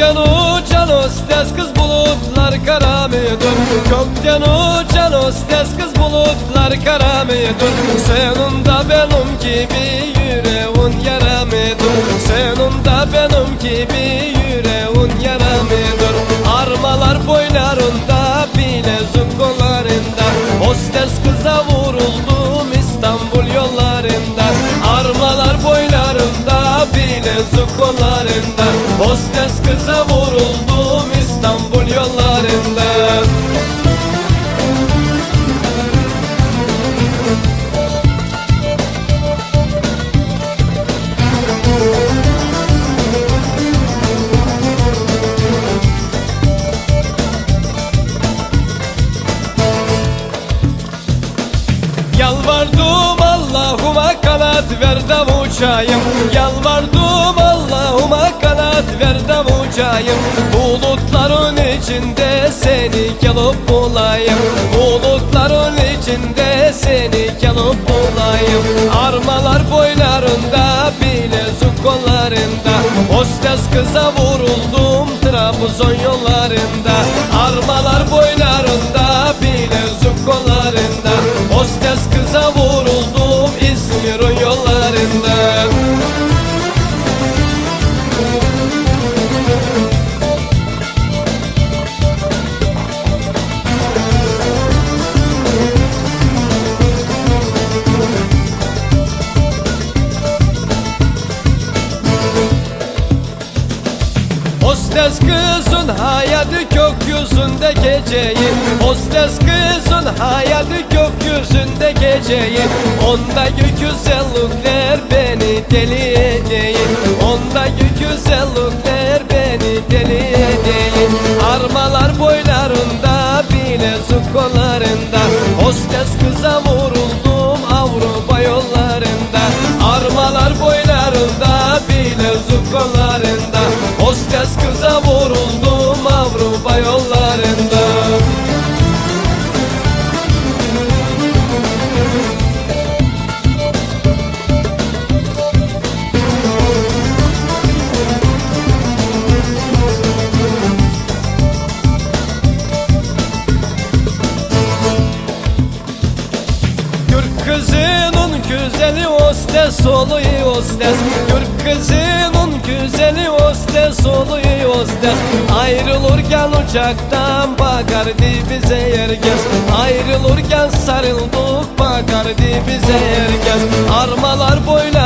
Gökten uçan hostes kız bulutlar karamıdır Gökten uçan hostes kız bulutlar karamıdır Sonunda benim gibi yüreğin yaramıdır kıza vuruldum İstanbul yollarında. Yalvardım Allah'ıma kanat ver de uçayım. Yalvardım de uçayım Bulutların içinde seni gelip bulayım. Bulutların içinde seni gelip bulayım. Armalar boylarında bilezik kollarında Hostes kıza vuruldum Trabzon yollarında Hostes kızın hayatı gökyüzünde geceyi. Hostes kızın hayatı gökyüzünde geceyi. Ondaki güzellikler beni deli edeyim Ondaki güzellikler güzeli hostes oluyor hostes. Türk kızının güzeli hostes oluyor hostes. Ayrılırken uçaktan bakardı bize herkes. Ayrılırken sarıldık bakardı bize herkes. Armalar kollarında